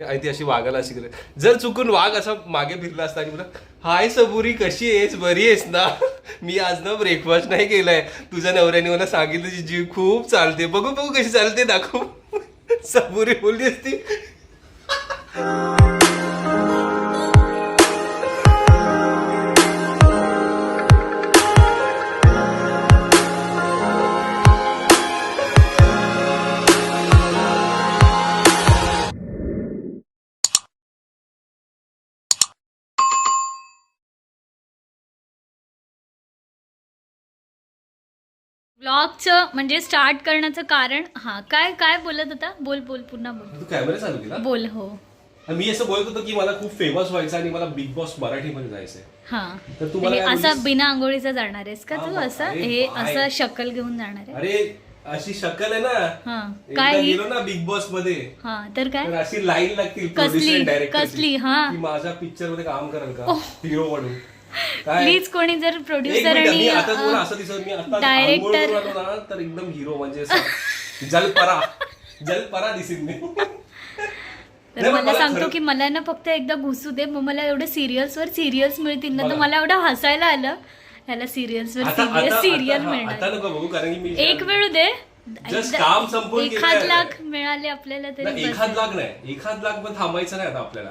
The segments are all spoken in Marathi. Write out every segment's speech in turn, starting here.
आणि ती अशी वागायला शिकले जर चुकून वाघ असा मागे फिरला असता आणि म्हणा हाय सबुरी कशी आहेस? बरी आहेस ना? मी आज ना ब्रेकफास्ट नाही केलाय. तुझ्या नवऱ्याने मला सांगितलं तुझी जीव खूप चालते. बघू बघू कशी चालते दाखव. सबुरी बोलली असती. ब्लॉगचं म्हणजे स्टार्ट करण्याचं कारण हा काय काय बोलत होता? बोल बोल पुन्हा बोल. तू कॅमेरा चालू केला? बोल हो. मी असं बोलत होतो की मला खूप फेमस व्हायचं आणि मला बिग बॉस मराठीमध्ये जायचंय. हा. तर म्हणजे काय असा? बिना आंघोळीचा जाणार आहेस का तू? हा, असं अरे हे बाय. असं शक्कल घेऊन जाणार आहे? अरे अशी शक्कल आहे ना. हा. एकदा काय ही? गेलो ना बिग बॉसमध्ये हा तर काय? अशी लाईन लागतील कसली? producer, director ची, कसली? हा. की माझ्या पिक्चरमध्ये काम कराल का? हिरो म्हणून. प्लीज कोणी जर प्रोड्युसर आणि ना तर एकदम हिरो म्हणजे जलपरा. जलपरा दिसेल मी. तर मला सांगतो की मला ना फक्त एकदा घुसू दे मग मला एवढे सिरियल्स वर सिरियल्स मिळतील ना तर मला- एवढं हसायला आलं. ह्याला सिरियल्स वर आता सिरियल मिळणार. एक वेळ दे. एखाद. लाख मिळाले आपल्याला तरी एखाद. लाख नाही. एखाद लाख पण थांबायचं नाही आता आपल्याला!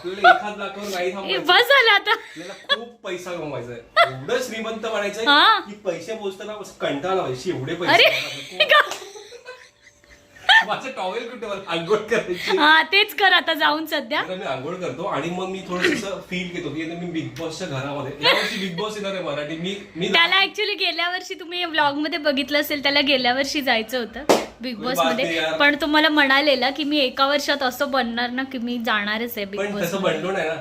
आपल्याला एखाद लाखावर नाही ए, थांबायचं. बस झालं आता. आपल्याला खूप पैसा कमवायचा आहे एवढं श्रीमंत बनायचंय हा. की पैसे मोजताना असं कंटाळा व्हायची एवढे अरे पैसे माझं टॉवेल कुठे मला आंघोळ करायची? हा तेच कर आता जाऊन सध्या. मी आंघोळ करतो आणि मग मी थोडस फील घेतो की मी बिग बॉसच्या घरामध्ये. यावर्षी बिग बॉस येणार आहे मराठी. मी मी त्याला ऍक्च्युली गेल्या वर्षी तुम्ही व्लॉगमध्ये बघितलं असेल त्याला गेल्या वर्षी जायचं होतं. बिग बॉसमध्ये. पण तुम्हाला म्हणालेला की मी एका वर्षात असं बनणार ना की मी जाणारच आहे बिग बॉस बनलो नाही ना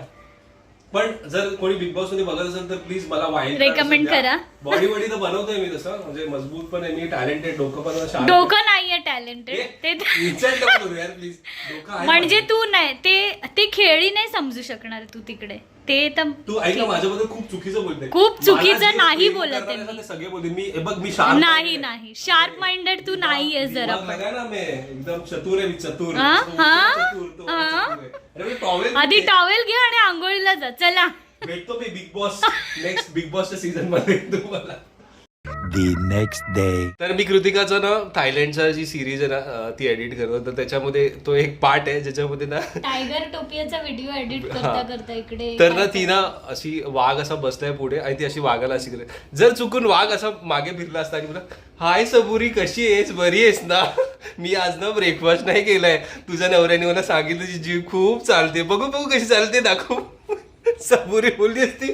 पण जर कोणी बिग बॉसमध्ये बघत असेल तर प्लीज मला Recommend करा. बॉडी बॉडी तर बनवतोय मी तसं. म्हणजे मजबूत पण आहे. मी टॅलेंटेड डोकं पण sharp आहे. डोकं नाहीये टॅलेंटेड ते Insult नको करू यार प्लीज डोकं आहे म्हणजे माझं. तू नाही ते ते खेळी नाही समजू शकणार तू तिकडे. ते तर तू ऐक ना माझ्याबद्दल खूप चुकीचं बोलते खूप चुकीचं जे नाही प्रेम बोलत आहे करणारे मी. ते सगळे बोलते मी हे बघ मी शार्प नाही नाही. शार्प माइंडेड तू नाही आहेस जरा. दिमाग पण लगा ना मैं. एकदम चतुर आहे मी चतुर. हा? हा? चतुर, तो हा? चतुर आहे. अरे मी टॉवेल आधी टॉवेल घे आणि आंघोळीला जा. चला. भेटतो मी बिग बॉस नेक्स्ट बिग बॉसच्या सीझनमध्ये तुम्हाला. The next day. तर मी कृतिकाचं ना थायलंडचा जी सिरीज आहे ना ती एडिट करतो. तर त्याच्यामध्ये तो एक पार्ट आहे ज्याच्यामध्ये ना टायगर टोपियाचा व्हिडिओ एडिट. करता करता इकडे तर ना ती ना अशी वाघ असा बसलाय पुढे आणि ती अशी वागायला अशी करे जर चुकून वाघ असा मागे फिरला असता आणि हाय सबुरी कशी आहेस? बरी आहेस ना? मी आज ना ब्रेकफास्ट नाही केलाय. तुझ्या नवऱ्याने मला सांगितलं तुझी जीव खूप चालते. बघू बघू कशी चालते दाखव. सबुरी बोलली असती.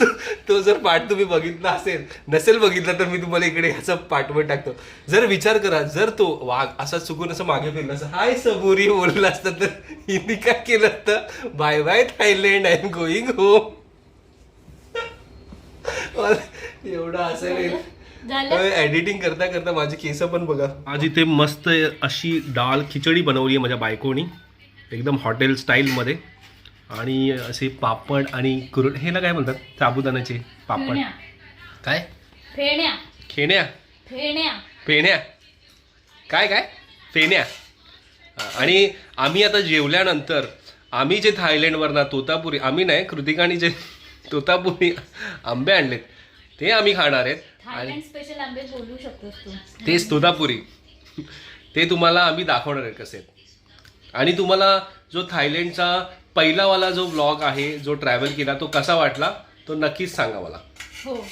तो- तो जर पाठ तुम्ही बघितला असेल नसेल बघितला तर मी तुम्हाला इकडे ह्याचा पाठवण टाकतो. जर विचार करा जर तो वाघ असा चुकून असं मागे फिरला असं हाय सबुरी बोलला असतं तर हिंदी काय केलं असतं? Bye bye Thailand I am going home. एवढं असेल. झालं? एडिटिंग करता करता माझी केस पण बघा. आज इथे मस्त अशी डाळ खिचडी बनवली आहे माझ्या बायकोनी. एकदम हॉटेल स्टाईलमध्ये आणि असे पापड आणि कुरड हेला काय म्हणतात साबुदाण्याचे पापड. फेण्या. काय? फेण्या. खेण्या फेण्या. फेण्या. काय काय? फेण्या. आणि आम्ही आता जेवल्यानंतर आम्ही जे थायलंडवर ना तोतापुरी आम्ही नाही कृतिकाने जे तोतापुरी आंबे आणलेत ते आम्ही खाणार आहेत. आणि थायलंड स्पेशल आंबे बोलू शकतोस तू. तेच तोतापुरी. ते तुम्हाला आम्ही दाखवणार आहे कसे आणि तुम्हाला जो थायलंडचा पहिलावाला जो ब्लॉग आहे जो ट्रॅव्हल केला तो कसा वाटला? तो नक्कीच सांगा मला हो.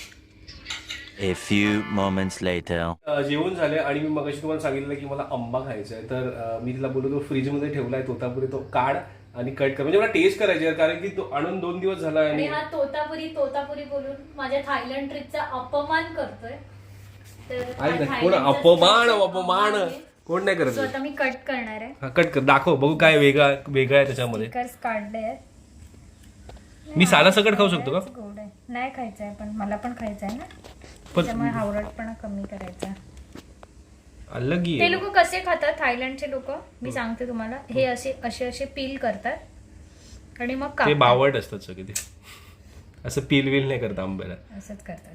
A few moments later. अ, जेवण झाले आणि मी मगाशी तुम्हाला सांगितलं की मला आंबा खायचा आहे. तर अ, मी तिला बोललो तो फ्रीजमध्ये ठेवलाय तोतापुरी तो काढ आणि कट कर. म्हणजे मला टेस्ट करायची आहे कारण की तो आणून दोन दिवस झाला आणि आणि हा तोतापुरी तोतापुरी बोलून माझ्या थायलंड ट्रिपचा अपमान करतोय. तर हा ऐक ना, कोण थायलंडचा अपमान अपमान. कोण नाही करत So आता मी कट करणार आहे. हा कट कर. दाखव बघू काय वेगळा वेगळं आहे त्याच्यामध्ये. स्टिकर्स काढले आहेत. मी साधा सकट खाऊ शकतो का? गोड आहे. नाही खायचं आहे पण मला पण खायचं आहे ना. पण त्यामुळे हावरटपणा कमी करायचा अलग ही ते आहे. लोक कसे खातात? थायलंडचे लोक? मी सांगते तुम्हाला. हे असे असे असे पील करतात. आणि मग ते कापतात. बावट असतात सगळे ते. असं पील विल नाही करत आंब्याला. असंच करतात.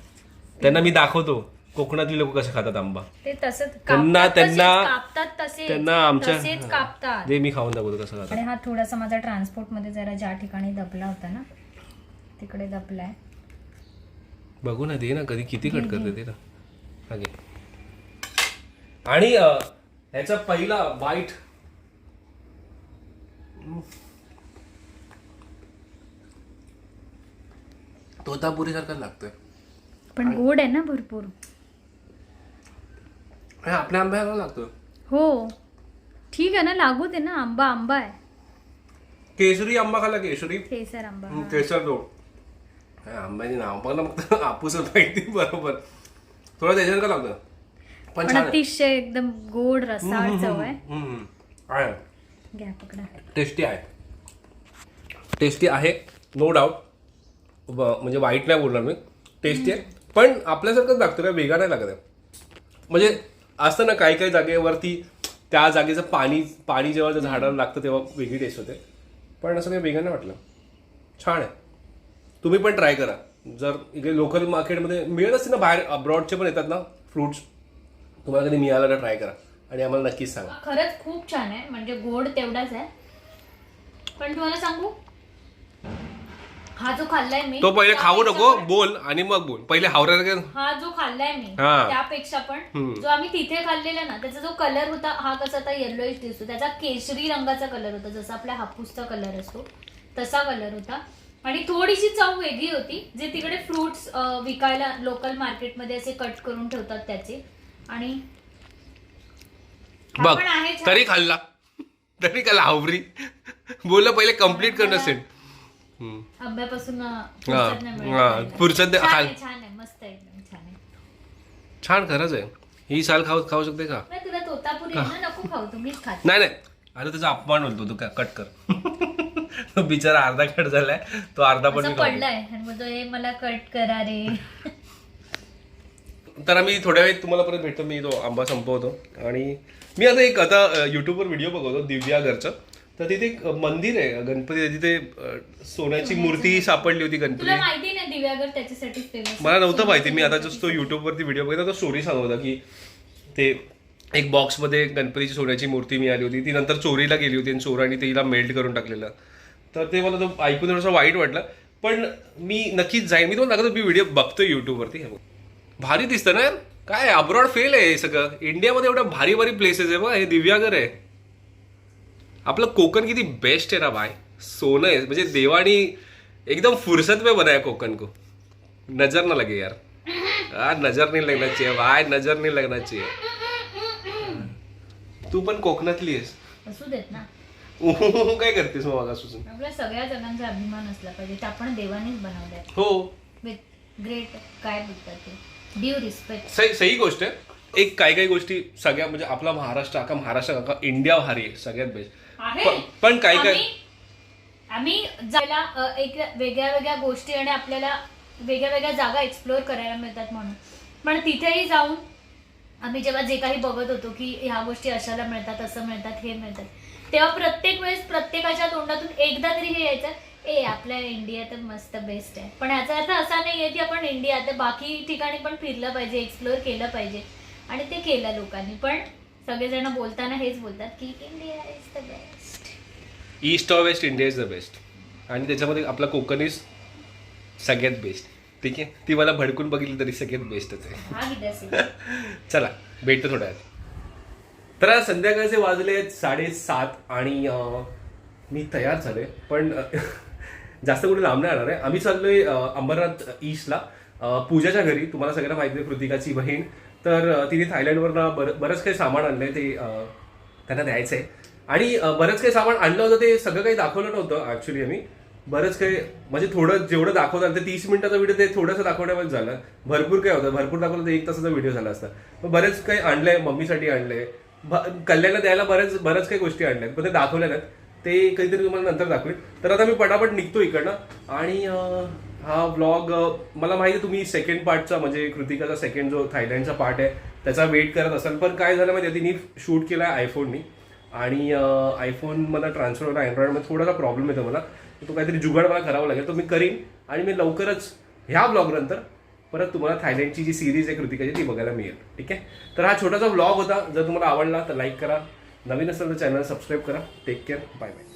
त्यांना मी दाखवतो. कोकणातली लोक कसं खातात आंबा? ते तसंच त्यांना- त्यांना- कापतात तसेच. त्यांना आमच्या तसेच कापतात. ते मी खाऊन दाखवतो कसं खातात. आणि हा थोडासा माझा ट्रान्सपोर्टमध्ये जरा ज्या ठिकाणी दबला होता ना तिकडे दबलाय. बघू ना दे ना कधी किती कट करते ते ना. घे. आणि अं, ह्याचा पहिला बाईट तोतापुरी सारखा लागतोय. पण गोड आहे ना भरपूर. आपल्या आंब्याला लागतोय. हो. ठीक आहे ना लागू दे ना आंबा आंबा आहे. केसरी आंबा खाल्ला केसरी? केसर आंबा हम्म, केसर जो आंब्याची नाव पण ना फक्त आपूसच माहिती बरोबर. थोडं त्याच्यात का लागतं? पण पण छान आहे. अतिशय एकदम गोड रसाळ चव आहे. हम्म, आहे. घ्या पकडा. टेस्टी आहे. टेस्टी आहे नो डाऊट म्हणजे वाईट नाही बोलणार मी. टेस्टी आहे. पण आपल्यासारखंच लागतं काय वेगळा नाही लागत आहे. म्हणजे असतं ना काही काही जागेवरती त्या जागेचं पाणी पाणी जेव्हा त्या झाडाला लागतं तेव्हा वेगळी टेस्ट होते. पण असं काही वेगळं नाही वाटलं. छान आहे. तुम्ही पण ट्राय करा. जर इकडे लोकल मार्केटमध्ये मिळत असते ना बाहेर अब्रॉडचे पण येतात ना फ्रुट्स तुम्हाला कधी मिळालं तर ट्राय करा. आणि आम्हाला नक्कीच सांगा. खरंच खूप छान आहे. म्हणजे गोड तेवढाच आहे. पण तुम्हाला सांगू? हा जो खाल्लाय मी तो पहिले खाऊ नको बोल आणि मग बोल. पहिले हावऱ्या हा जो खाल्लाय मी हा. त्यापेक्षा पण जो आम्ही तिथे खाल्लेला ना त्याचा जो कलर होता हा कसा आता येल्लोइश दिसतो. त्याचा केशरी रंगाचा कलर होता जसा आपल्या हापूसचा कलर असतो तसा कलर होता. आणि थोडीशी चव वेगळी होती जे तिकडे फ्रुट्स विकायला लोकल मार्केटमध्ये असे कट करून ठेवतात त्याचे. आणि हा बघ पण आहे छान. तरी खाल्ला. तरी खाल्ला हावरी. बोललं पहिले कंप्लीट करणं सेट आंब्यापासून फुरसत नाही मिळत हा, खायला. फुरसत नाही- छान आहे छान आहे मस्त आहे एकदम छान आहे. छान खरंच आहे. ही साल खाऊ खाऊ शकते का? नाही तुला तोतापुरी आहे ना नको खाऊ तुम्हीच खात. नाही नाही. अरे त्याचा अपमान बोलतो तू कट कर. तो बिचारा अर्धा कट झालाय तो अर्धा पण असं मी खाऊ. पडलाय आणि मग तो मला कट करा रे. तर आम्ही थोड्या वेळ तुम्हाला परत भेटतो मी तो आंबा संपवतो. आणि मी आता एक आता युट्यूबवर व्हिडिओ बघवतो दिव्यागरचं तर तिथे एक मंदिर आहे गणपती तिथे सोन्याची मूर्ती सापडली होती गणपती. तुला माहिती ना दिव्यागर त्याच्यासाठी फेमस मला नव्हतं माहिती मी आता जस्ट तो युट्यूबवरती व्हिडिओ बघितला तो स्टोरी सांगत होता की ते एक बॉक्समध्ये गणपतीची सोन्याची मूर्ती मिळाली होती ती नंतर चोरीला गेली होती आणि चोरांनी तिला मेल्ट करून टाकलेलं. तर ते मला तो ऐकून थोडंसं वाईट वाटलं पण मी नक्कीच जाईन मी तुम्हाला दाखवतो मी व्हिडिओ बघतोय युट्यूबवरती हे बघ. भारी दिसतं ना? काय अब्रॉड फेल आहे हे सगळं. इंडियामध्ये एवढ्या भारी भारी प्लेसेस आहे बघा हे दिव्यागर आहे. आपलं कोकण किती बेस्ट आहे ना भाई. सोनं आहे. म्हणजे देवानी एकदम फुर्सत में बनाया कोकण को नजर ना लगे यार. यार नजर नहीं लगना चाहिए भाई नजर नहीं लगना चाहिए तू पण कोकणातली आहेस. असू देत ना. काय करतेस मग आपल्या सगळ्या जणांचा अभिमान असला पाहिजे. ते आपण देवानीच बनवलंय. हो. विथ ग्रेट काय बोलतात ते? ड्यू रिस्पेक्ट सही सही गोष्ट. आहे एक काही काही गोष्टी सगळ्या म्हणजे आपला महाराष्ट्र अख्खा महाराष्ट्र अख्खा इंडिया भारी आहे. सगळ्यात बेस्ट आहे. पण- पण काय काय? आम्ही- आम्ही जायला अ, एक वेगळ्या वेगळ्या गोष्टी आणि आपल्याला वेगळ्या वेगळ्या जागा एक्सप्लोअर करायला मिळतात म्हणून. पण तिथेही जाऊन आम्ही जेव्हा जे काही बघत होतो की ह्या गोष्टी अशाला मिळतात असं मिळतात हे मिळतात तेव्हा प्रत्येक वेळेस प्रत्येकाच्या तोंडातून एकदा तरी हे यायचं ए आपल्या इंडिया तर मस्त बेस्ट आहे. पण याचा अर्थ असा नाही आहे की आपण इंडिया तर बाकी ठिकाणी पण फिरलं पाहिजे एक्सप्लोअर केलं पाहिजे. आणि ते केलं लोकांनी. पण सगळेजण बोलताना हेच बोलतात की India is the best east or west India is the best आणि त्याच्यामध्ये आपला कोकण इज सगळ्यात बेस्ट ठीक आहे? ती मला भडकून बघितली तरी सगळ्यात बेस्टच आहे. हा चला भेटतो थोड्या तर आज संध्याकाळचे वाजले साडेसात आणि मी तयार झालोय. पण जास्त कुठे लांब नाही येणार आहे. आम्ही चाललोय अंबरनाथ ईस्टला पूजाच्या घरी. तुम्हाला सगळ्यांना माहिती आहे कृतिकाची बहीण. तर तिने थायलंडवरनं बर बरंच काही सामान आणलंय ते त्यांना द्यायचं आहे आणि बरंच काही सामान आणलं होतं ते सगळं काही दाखवलं नव्हतं ऍक्च्युली आम्ही. बरंच काही म्हणजे थोडं जेवढं दाखवतात ते तीस मिनिटाचा व्हिडिओ ते थोडंसं दाखवण्यामध्ये झालं. भरपूर काय होतं. भरपूर दाखवलं तर एक तासाचा व्हिडिओ झाला असता. मग बरेच काही आणलंय मम्मीसाठी आणलंय. भ- कल्याणला द्यायला बऱ्याच बऱ्याच काही गोष्टी आणल्यात. पण ते दाखवल्या नाहीत ते कधीतरी तुम्हाला नंतर दाखवेल तर आता मी पटापट निघतो इकडनं. आणि हा ब्लॉग मला माहिती आहे तुम्ही सेकंड पार्टचा म्हणजे कृतिकाचा सेकंड जो थायलंडचा पार्ट आहे त्याचा वेट करत असाल. पण काय झालं माहिती तिने शूट केला आहे आयफोननी आणि आयफोन मला ट्रान्सफर होता अँड्रॉइडमध्ये थोडासा प्रॉब्लेम येतो मला. तो काहीतरी जुगाड मला करावा लागेल. तो मी करीन आणि मी लवकरच ह्या ब्लॉग नंतर परत तुम्हाला थायलंडची जी सिरीज आहे कृतिकाची ती बघायला मिळेल. ठीक आहे? तर हा छोटासा व्लॉग होता. जर तुम्हाला आवडला तर लाईक करा. नवीन असेल तर चॅनल सबस्क्राईब करा. Take care bye bye